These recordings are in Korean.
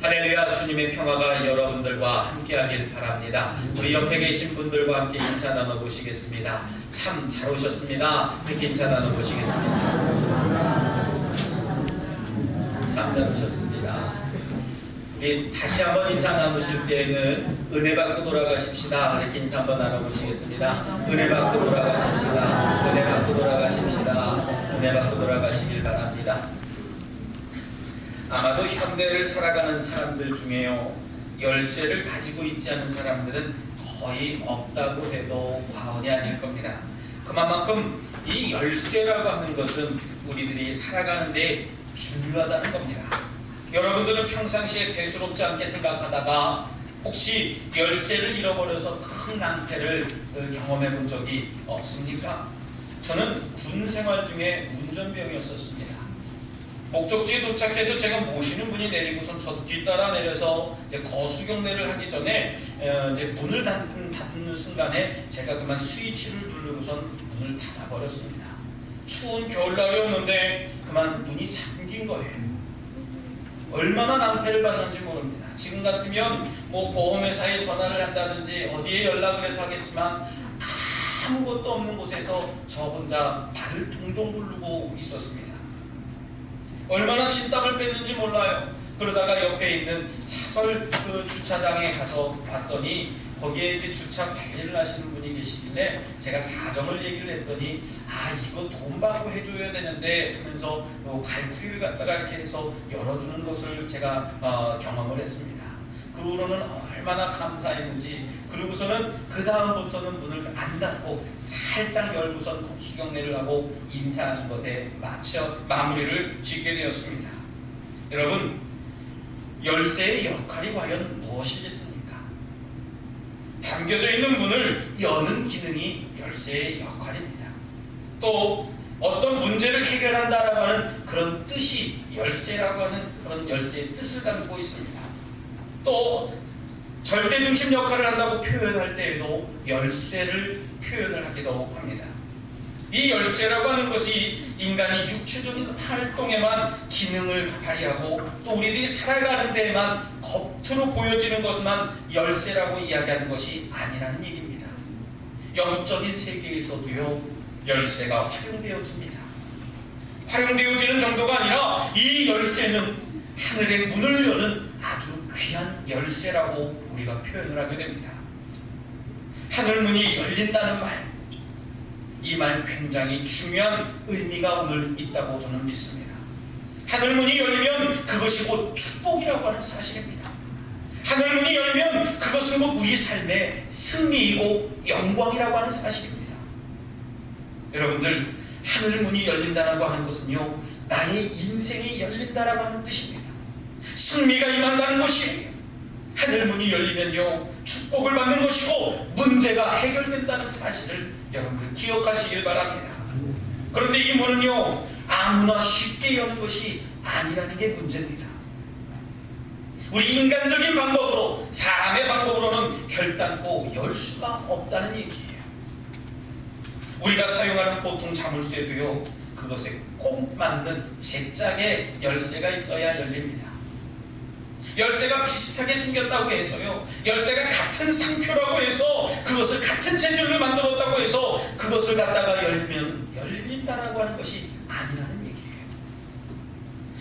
할렐루야 주님의 평화가 여러분들과 함께하길 바랍니다. 우리 옆에 계신 분들과 함께 인사 나눠보시겠습니다. 참 잘 오셨습니다. 이렇게 인사 나눠보시겠습니다. 참 잘 오셨습니다. 우리 다시 한번 인사 나누실 때에는 은혜 받고 돌아가십시다. 이렇게 인사 한번 나눠보시겠습니다. 은혜 받고 돌아가십시다. 은혜 받고 돌아가십시다. 은혜 받고 돌아가시길 바랍니다. 아마도 현대를 살아가는 사람들 중에요 열쇠를 가지고 있지 않은 사람들은 거의 없다고 해도 과언이 아닐 겁니다. 그만큼 이 열쇠라고 하는 것은 우리들이 살아가는데 중요하다는 겁니다. 여러분들은 평상시에 대수롭지 않게 생각하다가 혹시 열쇠를 잃어버려서 큰 낭패를 어, 경험해 본 적이 없습니까? 저는 군 생활 중에 운전병이었었습니다. 목적지에 도착해서 제가 모시는 분이 내리고선 저 뒤따라 내려서 이제 거수경례를 하기 전에 어, 이제 문을 닫는, 닫는 순간에 제가 그만 스위치를 누르고선 문을 닫아버렸습니다. 추운 겨울날이었는데 그만 문이 잠긴 거예요. 얼마나 낭패를 받는지 모릅니다. 지금 같으면 뭐 보험회사에 전화를 한다든지 어디에 연락을 해서 하겠지만 아무것도 없는 곳에서 저 혼자 발을 동동 구르고 있었습니다. 얼마나 진땀을 뺐는지 몰라요. 그러다가 옆에 있는 사설 그 주차장에 가서 봤더니 거기에 이제 주차 관리를 하시는 분이 계시길래 제가 사정을 얘기를 했더니 아 이거 돈 받고 해줘야 되는데 하면서 뭐 갈퀴를 갖다가 이렇게 해서 열어주는 것을 제가 어, 경험을 했습니다. 그 후로는 얼마나 감사했는지 그리고서는 그 다음부터는 문을 안 닫고 살짝 열고선 국수경례를 하고 인사하는 것에 맞춰 마무리를 짓게 되었습니다. 여러분 열쇠의 역할이 과연 무엇이겠습니까? 잠겨져 있는 문을 여는 기능이 열쇠의 역할입니다. 또 어떤 문제를 해결한다라고 하는 그런 뜻이 열쇠라고 하는 그런 열쇠의 뜻을 담고 있습니다. 또 절대 중심 역할을 한다고 표현할 때에도 열쇠를 표현을 하기도 합니다. 이 열쇠라고 하는 것이 인간이 육체적인 활동에만 기능을 발휘하고 또 우리들이 살아가는 데에만 겉으로 보여지는 것만 열쇠라고 이야기하는 것이 아니라는 얘기입니다. 영적인 세계에서도요 열쇠가 활용되어집니다. 활용되어지는 정도가 아니라 이 열쇠는 하늘의 문을 여는 아주 귀한 열쇠라고 우리가 표현을 하게 됩니다. 하늘문이 열린다는 말, 이 말 굉장히 중요한 의미가 오늘 있다고 저는 믿습니다. 하늘문이 열리면 그것이 곧 축복이라고 하는 사실입니다. 하늘문이 열리면 그것은 곧 우리 삶의 승리이고 영광이라고 하는 사실입니다. 여러분들 하늘문이 열린다고 하는 것은요 나의 인생이 열린다라고 하는 뜻입니다. 승리가 임한다는 것이에요. 하늘 문이 열리면요 축복을 받는 것이고 문제가 해결된다는 사실을 여러분들 기억하시길 바랍니다. 그런데 이 문은요 아무나 쉽게 여는 것이 아니라는 게 문제입니다. 우리 인간적인 방법으로 사람의 방법으로는 결단코 열 수가 없다는 얘기예요. 우리가 사용하는 보통 자물쇠도요 그것에 꼭 맞는 제 짝의 열쇠가 있어야 열립니다. 열쇠가 비슷하게 생겼다고 해서요. 열쇠가 같은 상표라고 해서 그것을 같은 재질로 만들었다고 해서 그것을 갖다가 열면 열린다라고 하는 것이 아니라는 얘기예요.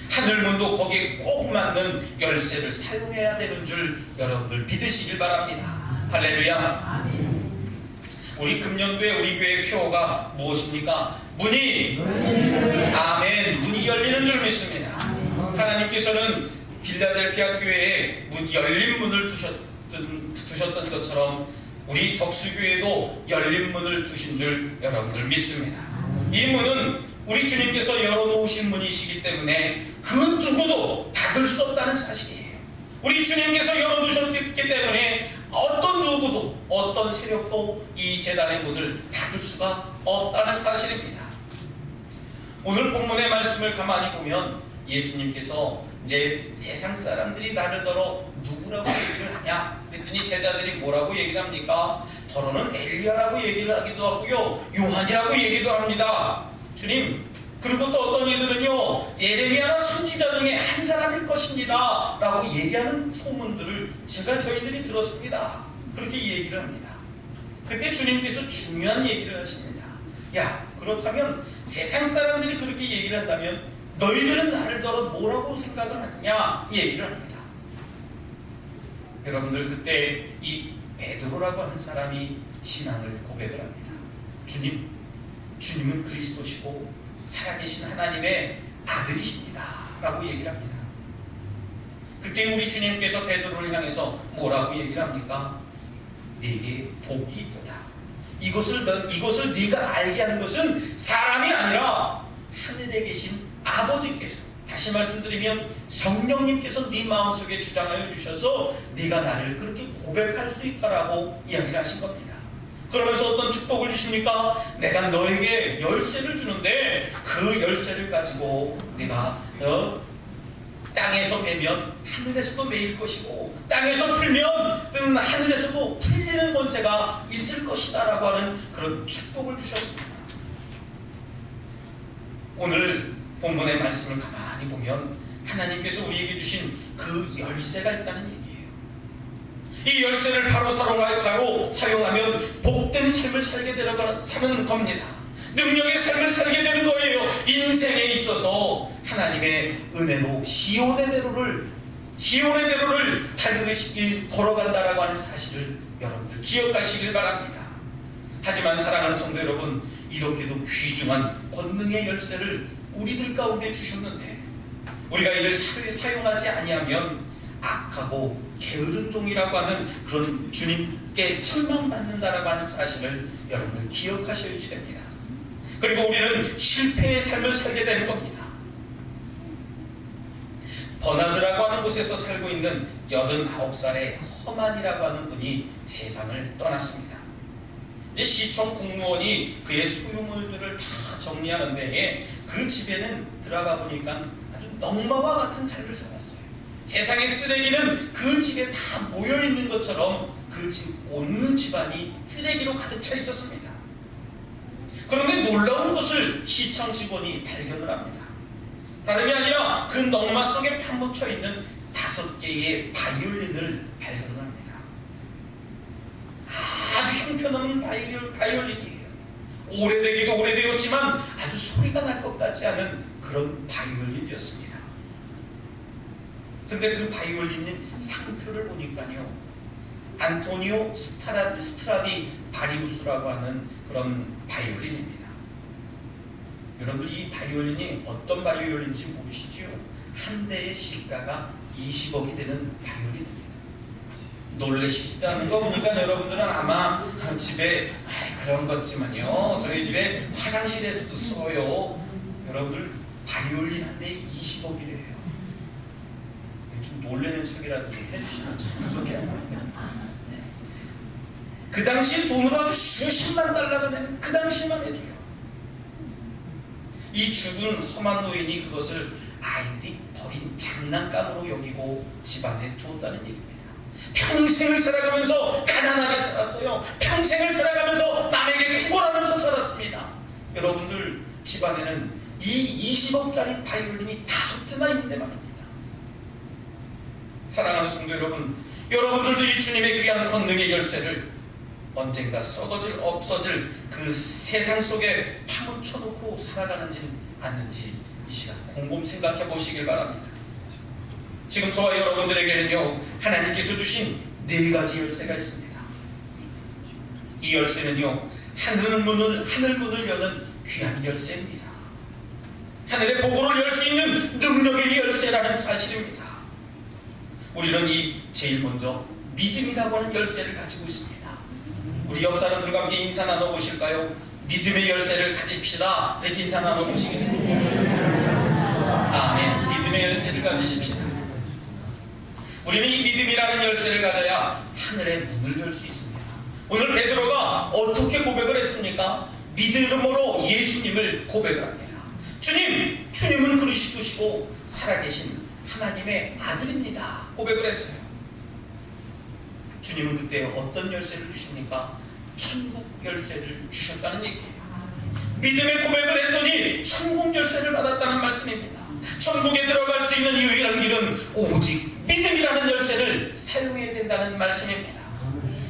하늘문도 거기에 꼭 맞는 열쇠를 사용해야 되는 줄 여러분들 믿으시길 바랍니다. 할렐루야. 우리 금년도에 우리 교회 표어가 무엇입니까? 문이 아멘 문이 열리는 줄 믿습니다. 하나님께서는 빌라델피아 교회에 문, 열린 문을 두셨던, 두셨던 것처럼 우리 덕수교회도 열린 문을 두신 줄 여러분들 믿습니다. 이 문은 우리 주님께서 열어놓으신 문이시기 때문에 그 누구도 닫을 수 없다는 사실이에요. 우리 주님께서 열어두셨기 때문에 어떤 누구도 어떤 세력도 이 재단의 문을 닫을 수가 없다는 사실입니다. 오늘 본문의 말씀을 가만히 보면 예수님께서 이제 세상 사람들이 나를 더러 누구라고 얘기를 하냐? 그랬더니 제자들이 뭐라고 얘기를 합니까? 더러는 엘리야라고 얘기를 하기도 하고요. 요한이라고 얘기도 합니다. 주님 그리고 또 어떤 이들은요 예레미야나 선지자 중에 한 사람일 것입니다. 라고 얘기하는 소문들을 제가 저희들이 들었습니다. 그렇게 얘기를 합니다. 그때 주님께서 중요한 얘기를 하십니다. 야 그렇다면 세상 사람들이 그렇게 얘기를 한다면 너희들은 나를 더러 뭐라고 생각을 하느냐 이 얘기를 합니다 여러분들 그때 이 베드로라고 하는 사람이 신앙을 고백을 합니다 주님 주님은 그리스도시고 살아계신 하나님의 아들이십니다. 라고 얘기를 합니다. 그때 우리 주님께서 베드로를 향해서 뭐라고 얘기를 합니까? 네게 복이 있도다. 이것을 너, 이것을 네가 알게 하는 것은 사람이 아니라 하늘에 계신 아버지께서 다시 말씀드리면 성령님께서 네 마음속에 주장하여 주셔서 네가 나를 그렇게 고백할 수 있다라고 이야기를 하신 겁니다. 그러면서 어떤 축복을 주십니까? 내가 너에게 열쇠를 주는데 그 열쇠를 가지고 내가 어, 땅에서 매면 하늘에서도 매일 것이고 땅에서 풀면 음, 하늘에서도 풀리는 권세가 있을 것이다라고 하는 그런 축복을 주셨습니다. 오늘 본문의 말씀을 가만히 보면 하나님께서 우리에게 주신 그 열쇠가 있다는 얘기예요. 이 열쇠를 바로 사용하, 바로 사용하면 복된 삶을 살게 되는 겁니다. 능력의 삶을 살게 되는 거예요. 인생에 있어서 하나님의 은혜로 시온의 대로를 시온의 대로를 달리시 걸어간다라고 하는 사실을 여러분들 기억하시길 바랍니다. 하지만 사랑하는 성도 여러분, 이렇게도 귀중한 권능의 열쇠를 우리들 가운데 주셨는데 우리가 이를 사용하지 아니하면 악하고 게으른 종이라고 하는 그런 주님께 천망받는다라고 하는 사실을 여러분들 기억하셔야 됩니다. 그리고 우리는 실패의 삶을 살게 되는 겁니다. 버나드라고 하는 곳에서 살고 있는 89살의 허만이라고 하는 분이 세상을 떠났습니다. 이제 시청 공무원이 그의 소유물들을 다 정리하는 데에 그 집에는 들어가 보니까 아주 넉마와 같은 삶을 살았어요. 세상의 쓰레기는 그 집에 다 모여 있는 것처럼 그 집 온 집안이 쓰레기로 가득 차 있었습니다. 그런데 놀라운 것을 시청 직원이 발견을 합니다. 다름이 아니라 그 넉마 속에 파묻혀 있는 다섯 개의 바이올린을 발견을 합니다. 형편없는 바이올, 바이올린이에요. 오래되기도 오래되었지만 아주 소리가 날 것 같지 않은 그런 바이올린이었습니다. 근데 그 바이올린의 상표를 보니까요. 안토니오 스타라디 스트라디 바리우스라고 하는 그런 바이올린입니다. 여러분들 이 바이올린이 어떤 바이올린인지 모르시죠? 한 대의 시가가 20억이 되는 바이올린입니다. 놀래시다는 거 보니까 여러분들은 아마 집에 아이 그런 것지만요. 저희 집에 화장실에서도 써요. 여러분들 바이올린 한 대에 20억이래요. 좀 놀래는 척이라도 좀 해주시면 참 좋겠네요. 그 당시 돈으로 아주 수십만 달러가 되는 그 당시만 해도요. 이 죽은 험한 노인이 그것을 아이들이 버린 장난감으로 여기고 집안에 두었다는 얘기입니다. 평생을 살아가면서 가난하게 살았어요. 평생을 살아가면서 남에게 구걸하면서 살았습니다. 여러분들 집안에는 이 20억짜리 바이올린이 다섯 대나 있는데 말입니다. 사랑하는 성도 여러분, 여러분들도 이 주님의 귀한 권능의 열쇠를 언젠가 썩어질 없어질 그 세상 속에 파묻혀 놓고 살아가는지 않는지 이 시간 곰곰 생각해 보시길 바랍니다. 지금 저와 여러분들에게는요 하나님께서 주신 네 가지 열쇠가 있습니다. 이 열쇠는요 하늘 문을 하늘 문을 여는 귀한 열쇠입니다. 하늘의 복으로 열 수 있는 능력의 열쇠라는 사실입니다. 우리는 이 제일 먼저 믿음이라고 하는 열쇠를 가지고 있습니다. 우리 옆 사람들과 함께 인사 나눠 보실까요? 믿음의 열쇠를 가집시다. 이렇게 인사 나눠 보시겠습니다. 아멘. 믿음의 열쇠를 가지십시다. 우리는 이 믿음이라는 열쇠를 가져야 하늘의 문을 열 수 있습니다. 오늘 베드로가 어떻게 고백을 했습니까? 믿음으로 예수님을 고백을 합니다. 주님, 주님은 그리스도시고 살아계신 하나님의 아들입니다. 고백을 했어요. 주님은 그때 어떤 열쇠를 주십니까? 천국 열쇠를 주셨다는 얘기예요. 믿음의 고백을 했더니 천국 열쇠를 받았다는 말씀입니다. 천국에 들어갈 수 있는 유일한 길은 오직 믿음이라는 열쇠를 사용해야 된다는 말씀입니다.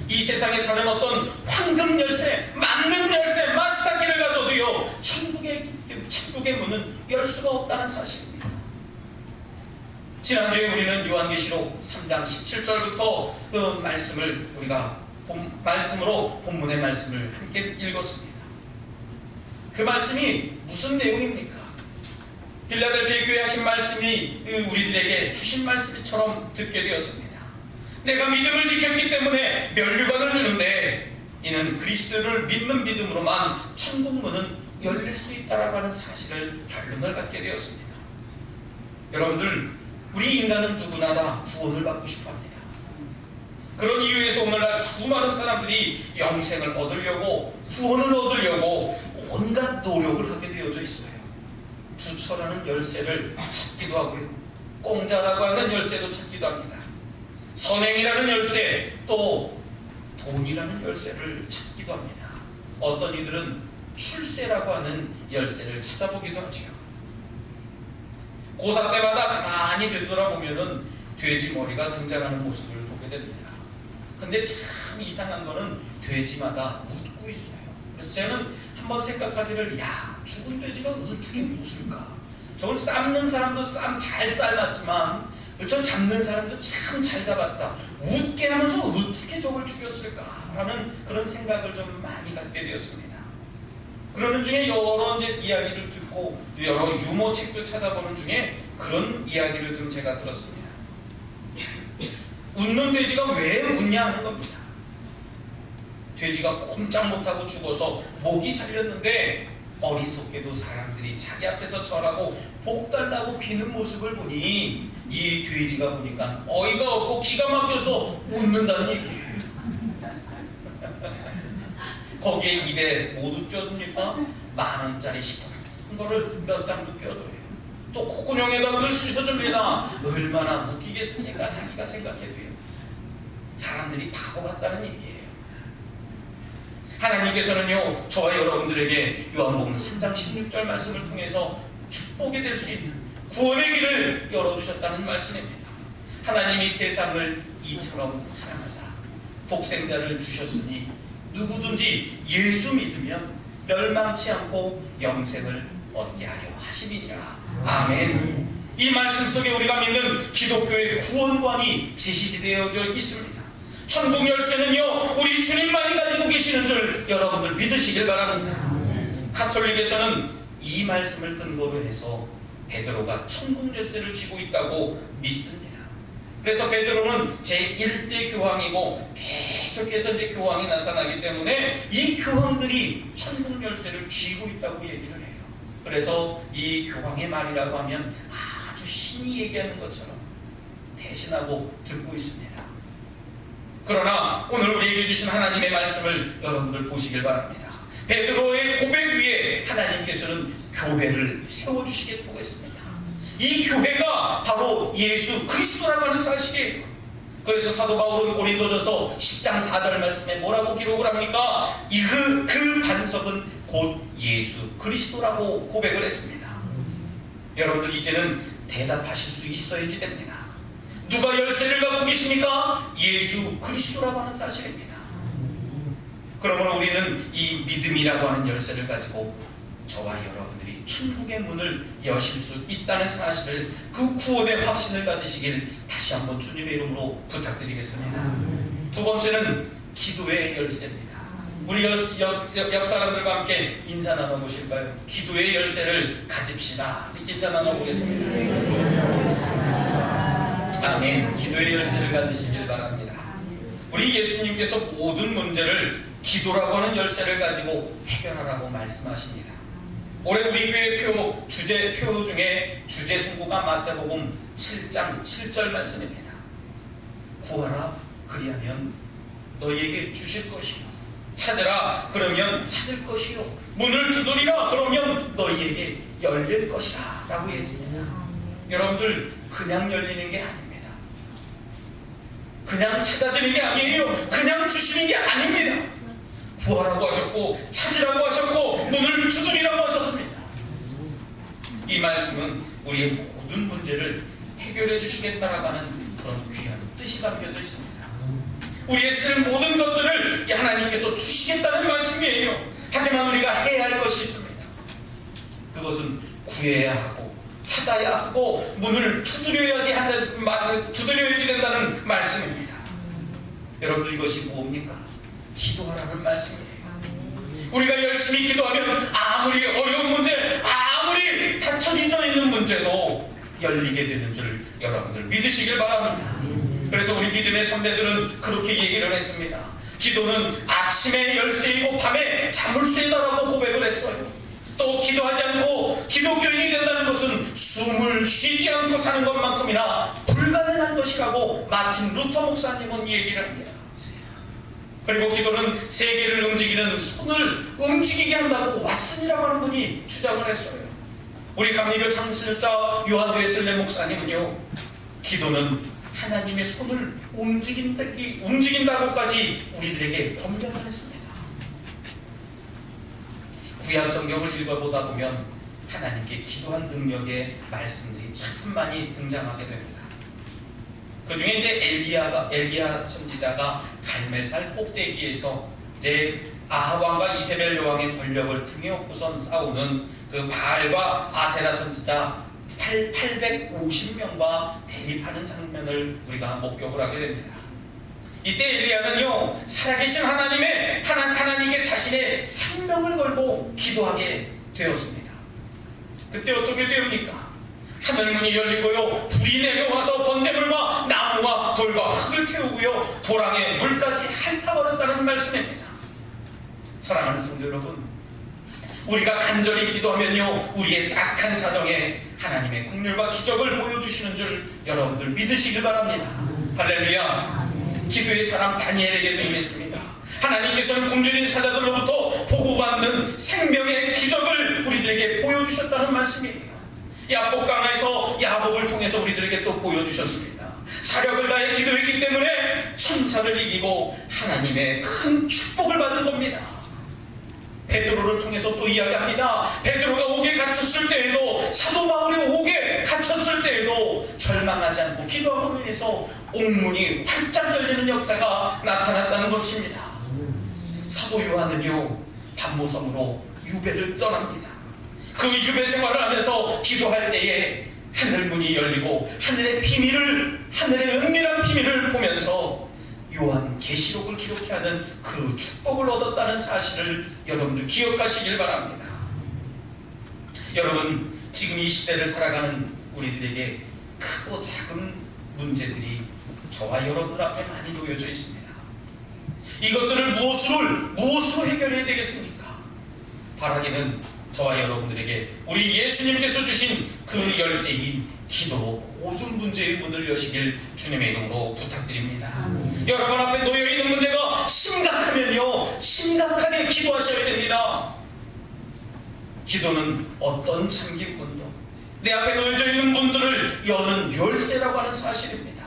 이 세상에 다른 어떤 황금 열쇠, 만능 열쇠, 마스터키를 가져도요 천국의 천국의 문은 열 수가 없다는 사실입니다. 지난주에 우리는 요한계시록 3장 17절부터 그 말씀을 우리가 본, 말씀으로 본문의 말씀을 함께 읽었습니다. 그 말씀이 무슨 내용입니까? 빌라델피아 교회 하신 말씀이 우리들에게 주신 말씀처럼 듣게 되었습니다. 내가 믿음을 지켰기 때문에 멸류관을 주는데 이는 그리스도를 믿는 믿음으로만 천국 문은 열릴 수 있다라고 하는 사실을 결론을 갖게 되었습니다. 여러분들 우리 인간은 누구나 다 구원을 받고 싶어 합니다. 그런 이유에서 오늘날 수많은 사람들이 영생을 얻으려고 구원을 얻으려고 온갖 노력을 하게 되어져 있어요. 부처라는 열쇠를 찾기도 하고요. 공자라고 하는 열쇠도 찾기도 합니다. 선행이라는 열쇠 또 돈이라는 열쇠를 찾기도 합니다. 어떤 이들은 출세라고 하는 열쇠를 찾아보기도 하죠. 고사 때마다 가만히 되돌아보면은 돼지 머리가 등장하는 모습을 보게 됩니다. 근데 참 이상한 거는 돼지마다 웃고 있어요. 그래서 저는 한번 생각하기를 야 죽은 돼지가 어떻게 웃을까? 저걸 삶는 사람도 쌈 잘 삶았지만 저 잡는 사람도 참 잘 잡았다. 웃게 하면서 어떻게 저걸 죽였을까라는 그런 생각을 좀 많이 갖게 되었습니다. 그러는 중에 여러 이제 이야기를 듣고 여러 유머 책도 찾아보는 중에 그런 이야기를 좀 제가 들었습니다. 웃는 돼지가 왜 웃냐 하는 겁니다. 돼지가 꼼짝 못하고 죽어서 목이 잘렸는데 어리석게도 사람들이 자기 앞에서 절하고 복 달라고 비는 모습을 보니 이 돼지가 보니까 어이가 없고 기가 막혀서 웃는다는 얘기예요. 거기에 입에 모두 껴줍니까? 만 원짜리 싶은 거를 몇 장도 껴줘요. 또 콧구멍에다 글 쑤셔줍니다. 얼마나 웃기겠습니까? 자기가 생각해도요. 사람들이 바보 같다는 얘기예요. 하나님께서는요, 저와 여러분들에게 요한복음 3장 16절 말씀을 통해서 축복이 될 수 있는 구원의 길을 열어주셨다는 말씀입니다. 하나님이 세상을 이처럼 사랑하사 독생자를 주셨으니 누구든지 예수 믿으면 멸망치 않고 영생을 얻게 하려 하심이니라. 아멘. 이 말씀 속에 우리가 믿는 기독교의 구원관이 제시되어져 있습니다. 천국 열쇠는요, 우리 주님만이 가지고 계시는 줄 여러분들 믿으시길 바랍니다. 카톨릭에서는 이 말씀을 근거로 해서 베드로가 천국 열쇠를 쥐고 있다고 믿습니다. 그래서 베드로는 제1대 교황이고 계속해서 이제 교황이 나타나기 때문에 이 교황들이 천국 열쇠를 쥐고 있다고 얘기를 해요. 그래서 이 교황의 말이라고 하면 아주 신이 얘기하는 것처럼 대신하고 듣고 있습니다. 그러나 오늘 우리에게 주신 하나님의 말씀을 여러분들 보시길 바랍니다. 베드로의 고백 위에 하나님께서는 교회를 세워주시겠다고 했습니다. 이 교회가 바로 예수 그리스도라고 하는 사실이에요. 그래서 사도 바울은 고린도전서 10장 4절 말씀에 뭐라고 기록을 합니까? 이그 그 반석은 곧 예수 그리스도라고 고백을 했습니다. 여러분들 이제는 대답하실 수 있어야지 됩니다. 누가 열쇠를 갖고 계십니까? 예수 그리스도라고 하는 사실입니다. 그러므로 우리는 이 믿음이라고 하는 열쇠를 가지고 저와 여러분들이 천국의 문을 여실 수 있다는 사실을 그 구원의 확신을 가지시길 다시 한번 주님의 이름으로 부탁드리겠습니다. 두 번째는 기도의 열쇠입니다. 우리 옆, 사람들과 함께 인사 나눠보실까요? 기도의 열쇠를 가집시다. 이렇게 인사 나눠보겠습니다. 아멘. 기도의 열쇠를 가지시길 바랍니다. 우리 예수님께서 모든 문제를 기도라고 하는 열쇠를 가지고 해결하라고 말씀하십니다. 올해 우리 교회 표 주제 표 중에 주제 송구가 마태복음 7장 7절 말씀입니다. 구하라 그리하면 너희에게 주실 것이요 찾으라 그러면 찾을 것이요 문을 두드리라 그러면 너희에게 열릴 것이라라고 했습니다. 여러분들 그냥 열리는 게 아닙니다. 그냥 찾아지는 게 아니에요. 그냥 주시는 게 아닙니다. 구하라고 하셨고 찾으라고 하셨고 문을 두드리라고 하셨습니다. 이 말씀은 우리의 모든 문제를 해결해 주시겠다라고 하는 그런 귀한 뜻이 담겨져 있습니다. 우리의 쓰는 모든 것들을 하나님께서 주시겠다는 말씀이에요. 하지만 우리가 해야 할 것이 있습니다. 그것은 구해야 하고 찾아야 하고 문을 두드려야지 하는 마- 두드려야지 된다는 말씀입니다. 여러분 이것이 뭡니까? 기도하라는 말씀이에요. 우리가 열심히 기도하면 아무리 어려운 문제, 아무리 닫혀져 있는 문제도 열리게 되는 줄 여러분들 믿으시길 바랍니다. 그래서 우리 믿음의 선배들은 그렇게 얘기를 했습니다. 기도는 아침에 열쇠이고 밤에 자물쇠다라고 고백을 했어요. 또 기도하지 않고 기독교인이 된다는 것은 숨을 쉬지 않고 사는 것만큼이나 불가능한 것이라고 마틴 루터 목사님은 얘기를 합니다. 그리고 기도는 세계를 움직이는 손을 움직이게 한다고 왓슨이라고 하는 분이 주장을 했어요. 우리 감리교 창실자 요한 웨슬레 목사님은요, 기도는 하나님의 손을 움직인다, 움직인다고까지 우리들에게 권면을 했습니다. 구약 성경을 읽어보다 보면 하나님께 기도한 능력의 말씀들이 참 많이 등장하게 됩니다. 그 중에 이제 엘리야가 엘리야 선지자가 갈멜살 꼭대기에서 이제 아하 왕과 이세벨 여왕의 권력을 등에 업고선 싸우는 그 바알과 아세라 선지자 8, 850명과 대립하는 장면을 우리가 목격을 하게 됩니다. 이때 엘리야는요 살아계신 하나님의 하나, 하나님께 자신의 생명을 걸고 기도하게 되었습니다. 그때 어떻게 되옵니까? 하늘문이 열리고요 불이 내려와서 번제물과 나무와 돌과 흙을 태우고요 도랑에 물까지 핥아버렸다는 말씀입니다. 사랑하는 성도 여러분, 우리가 간절히 기도하면요 우리의 딱한 사정에 하나님의 국률과 기적을 보여주시는 줄 여러분들 믿으시길 바랍니다. 할렐루야. 기도의 사람 다니엘에게 드리겠습니다. 하나님께서는 굶주린 사자들로부터 보호받는 생명의 기적을 우리들에게 보여주셨다는 말씀이에요. 야복 강에서 야복을 통해서 우리들에게 또 보여주셨습니다. 사력을 다해 기도했기 때문에 천사를 이기고 하나님의 큰 축복을 받은 겁니다. 베드로를 통해서 또 이야기합니다. 베드로가 옥에 갇혔을 때에도 사도 바울이 옥에 갇혔을 때에도 절망하지 않고 기도함으로 인해서 옥문이 활짝 열리는 역사가 나타났다는 것입니다. 사도 요한은요 반모섬으로 유배를 떠납니다. 그 유배 생활을 하면서 기도할 때에 하늘 문이 열리고 하늘의 비밀을 하늘의 은밀한 비밀을 보면서 요한 계시록을 기록해 하는 그 축복을 얻었다는 사실을 여러분들 기억하시길 바랍니다. 여러분 지금 이 시대를 살아가는 우리들에게 크고 작은 문제들이 저와 여러분 앞에 많이 놓여져 있습니다. 이것들을 무엇으로 무엇으로 해결해야 되겠습니까? 바라기는 저와 여러분들에게 우리 예수님께서 주신 그 열쇠인 기도로 모든 문제의 문을 여시길 주님의 이름으로 부탁드립니다. 여러분 앞에 놓여 있는 문제가 심각하면요 심각하게 기도하셔야 됩니다. 기도는 어떤 문도 내 앞에 놓여져 있는 문들을 여는 열쇠라고 하는 사실입니다.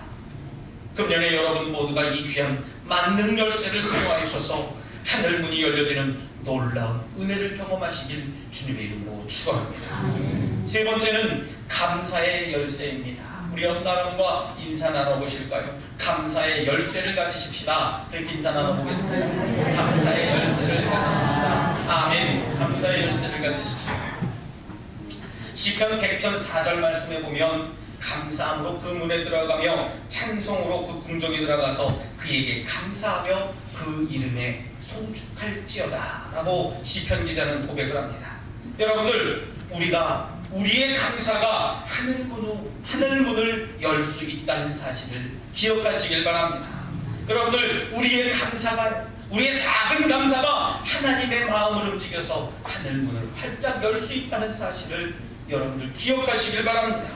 금년에 여러분 모두가 이 귀한 만능 열쇠를 사용하셔서 하늘 문이 열려지는 놀라운 은혜를 경험하시길 주님의 이름으로 축원합니다. 세 번째는 감사의 열쇠입니다. 우리 옆 사람과 인사 나눠보실까요? 감사의 열쇠를 가지십시다. 그렇게 인사 나눠보겠습니다. 감사의 열쇠를 가지십시다. 아멘. 감사의 열쇠를 가지십시오. 시편 100편 4절 말씀에 보면 감사함으로 그 문에 들어가며 찬송으로 그 궁정에 들어가서 그에게 감사하며 그 이름에 송축할지어다 라고 시편 기자는 고백을 합니다. 여러분들 우리가 우리의 감사가 하늘 문을, 하늘 문을 열 수 있다는 사실을 기억하시길 바랍니다. 여러분들 우리의 감사가 우리의 작은 감사가 하나님의 마음을 움직여서 하늘 문을 활짝 열 수 있다는 사실을 여러분들 기억하시길 바랍니다.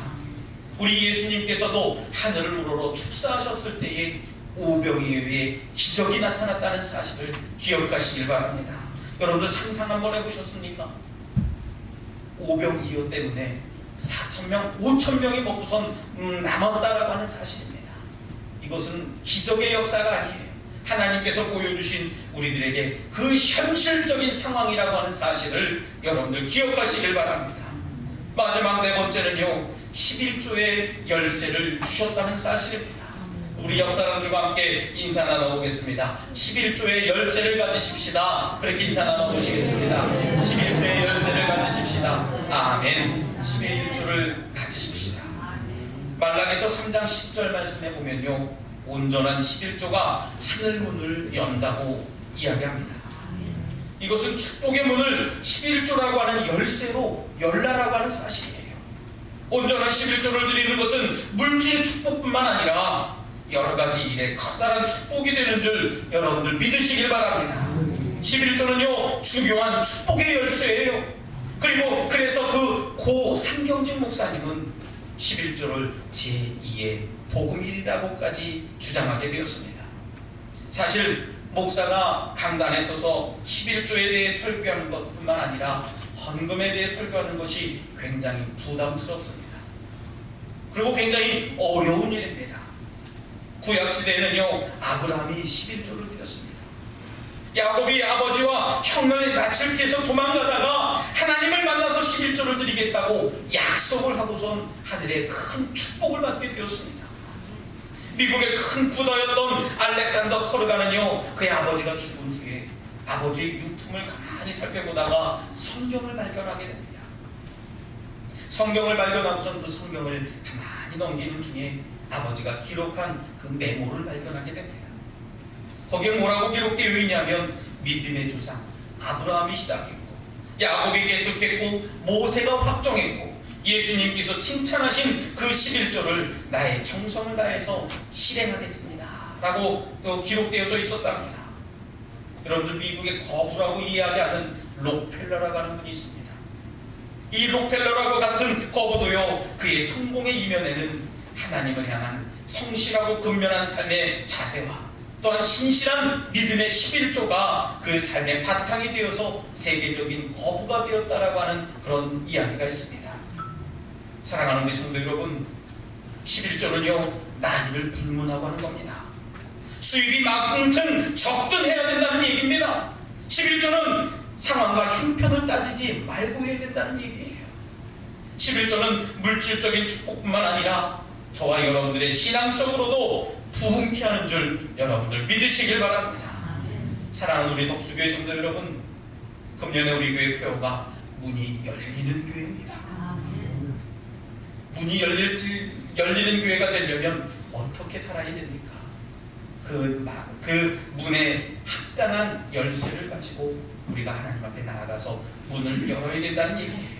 우리 예수님께서도 하늘을 우러러 축사하셨을 때에 오병이에 의해 기적이 나타났다는 사실을 기억하시길 바랍니다. 여러분들 상상 한번 해보셨습니까? 오병이어 때문에 4천 명, 5천 명이 먹고선 음, 남았다라고 하는 사실입니다. 이것은 기적의 역사가 아니에요. 하나님께서 보여주신 우리들에게 그 현실적인 상황이라고 하는 사실을 여러분들 기억하시길 바랍니다. 마지막 네 번째는요, 11조의 열쇠를 주셨다는 사실입니다. 우리 옆 사람들과 함께 인사 나눠보겠습니다. 11조의 열쇠를 가지십시다. 그렇게 인사 나눠보시겠습니다. 11조의 열쇠를 가지십시다. 아멘. 11조를 가지십시다. 말라기서 3장 10절 말씀에 보면요. 온전한 11조가 하늘 문을 연다고 이야기합니다. 이것은 축복의 문을 11조라고 하는 열쇠로 열라라고 하는 사실이에요. 온전한 11조를 드리는 것은 물질 축복뿐만 아니라 여러 가지 일에 커다란 축복이 되는 줄 여러분들 믿으시길 바랍니다. 11조는요, 중요한 축복의 열쇠예요. 그리고 그래서 그 고 한경진 목사님은 11조를 제2의 복음일이라고까지 주장하게 되었습니다. 사실 목사가 강단에 서서 11조에 대해 설교하는 것뿐만 아니라 헌금에 대해 설교하는 것이 굉장히 부담스럽습니다. 그리고 굉장히 어려운 일입니다. 구약 시대에는요 아브라함이 11조를 드렸습니다. 야곱이 아버지와 형을 낯을 피해서 도망가다가 하나님을 만나서 11조를 드리겠다고 약속을 하고선 하늘의 큰 축복을 받게 되었습니다. 미국의 큰 부자였던 알렉산더 커르가는요 그의 아버지가 죽은 후에 아버지의 유품을 가만히 살펴보다가 성경을 발견하게 됩니다. 성경을 발견하고선 그 성경을 가만히 넘기는 중에 아버지가 기록한 그 메모를 발견하게 됩니다. 거기에 뭐라고 기록되어 있냐면 믿음의 조상 아브라함이 시작했고 야곱이 계속했고 모세가 확정했고 예수님께서 칭찬하신 그 11조를 나의 정성을 다해서 실행하겠습니다. 라고 또 기록되어져 있었답니다. 여러분들 미국의 거부라고 이야기하는 록펠러라고 하는 분이 있습니다. 이 록펠러라고 같은 거부도요 그의 성공의 이면에는 하나님을 향한 성실하고 근면한 삶의 자세와 또한 신실한 믿음의 11조가 그 삶의 바탕이 되어서 세계적인 거부가 되었다라고 하는 그런 이야기가 있습니다. 사랑하는 우리 성도 여러분, 11조는요 난입을 불문하고 하는 겁니다. 수입이 만큼 적든 해야 된다는 얘기입니다. 11조는 상황과 형편을 따지지 말고 해야 된다는 얘기예요. 11조는 물질적인 축복뿐만 아니라 저와 여러분들의 신앙적으로도 부흥케 하는 줄 여러분들 믿으시길 바랍니다. 사랑하는 우리 독수교회 성도 여러분, 금년에 우리 교회 표가 문이 열리는 교회입니다. 문이 열릴, 열리는 교회가 되려면 어떻게 살아야 됩니까? 그, 마- 그 문에 합당한 열쇠를 가지고 우리가 하나님 앞에 나아가서 문을 열어야 된다는 얘기예요.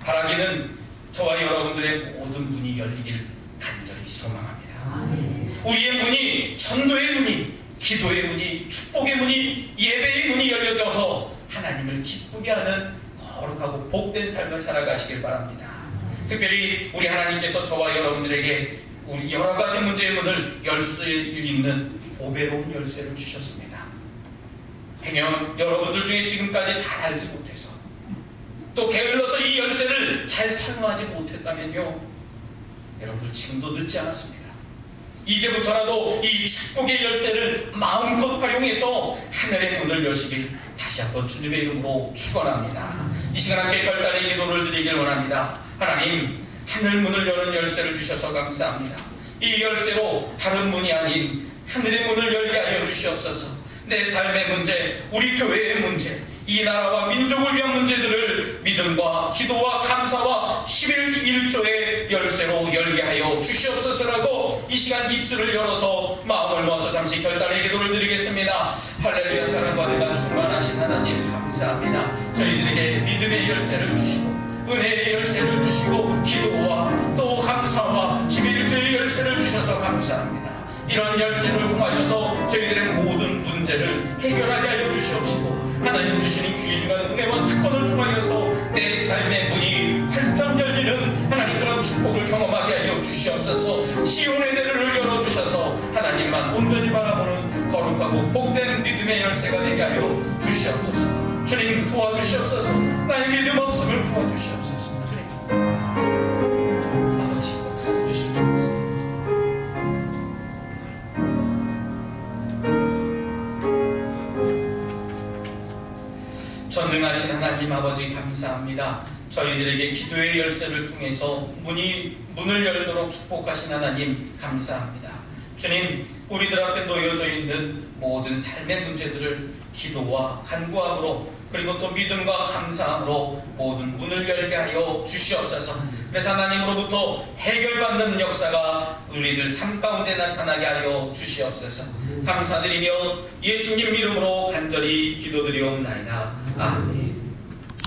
바라기는 저와 여러분들의 모든 문이 열리길 간절히 소망합니다. 우리의 문이 전도의 문이 기도의 문이 축복의 문이 예배의 문이 열려져서 하나님을 기쁘게 하는 거룩하고 복된 삶을 살아가시길 바랍니다. 특별히 우리 하나님께서 저와 여러분들에게 우리 여러 가지 문제의 문을 열수 있는 보배로운 열쇠를 주셨습니다. 행여 여러분들 중에 지금까지 잘 알지 못해서 또 게을러서 이 열쇠를 잘 사용하지 못했다면요 여러분들 지금도 늦지 않았습니다. 이제부터라도 이 축복의 열쇠를 마음껏 활용해서 하늘의 문을 여시길 다시 한번 주님의 이름으로 축원합니다. 이 시간 함께 결단의 기도를 드리길 원합니다. 하나님 하늘 문을 여는 열쇠를 주셔서 감사합니다. 이 열쇠로 다른 문이 아닌 하늘의 문을 열게 하여 주시옵소서. 내 삶의 문제, 우리 교회의 문제, 이 나라와 민족을 위한 문제들을 믿음과 기도와 감사와 11조의 열쇠로 열게 하여 주시옵소서라고 이 시간 입술을 열어서 마음을 모아서 잠시 결단의 기도를 드리겠습니다. 할렐루야 사랑과 내가 충만하신 하나님 감사합니다. 저희들에게 믿음의 열쇠를 주시고 은혜의 열쇠를 주시고 기도와 또 감사와 11조의 열쇠를 주셔서 감사합니다. 이러한 열쇠를 통하여서 저희들의 모든 문제를 해결하게 하여 주시옵시고 하나님 주시는 귀중한 은혜와 특권을 통하여서 내 삶의 문이 활짝 열리는 하나님 그런 축복을 경험하게 하여 주시옵소서. 시온의 대를 열어주셔서 하나님만 온전히 바라보는 거룩하고 복된 믿음의 열쇠가 되게 하여 주시옵소서 감사합니다. 저희들에게 기도의 열쇠를 통해서 문이 문을 열도록 축복하신 하나님 감사합니다. 주님, 우리들 앞에 놓여져 있는 모든 삶의 문제들을 기도와 간구함으로 그리고 또 믿음과 감사함으로 모든 문을 열게 하여 주시옵소서. 그래서 하나님으로부터 해결받는 역사가 우리들 삶 가운데 나타나게 하여 주시옵소서. 감사드리며 예수님 이름으로 간절히 기도드리옵나이다. 아멘.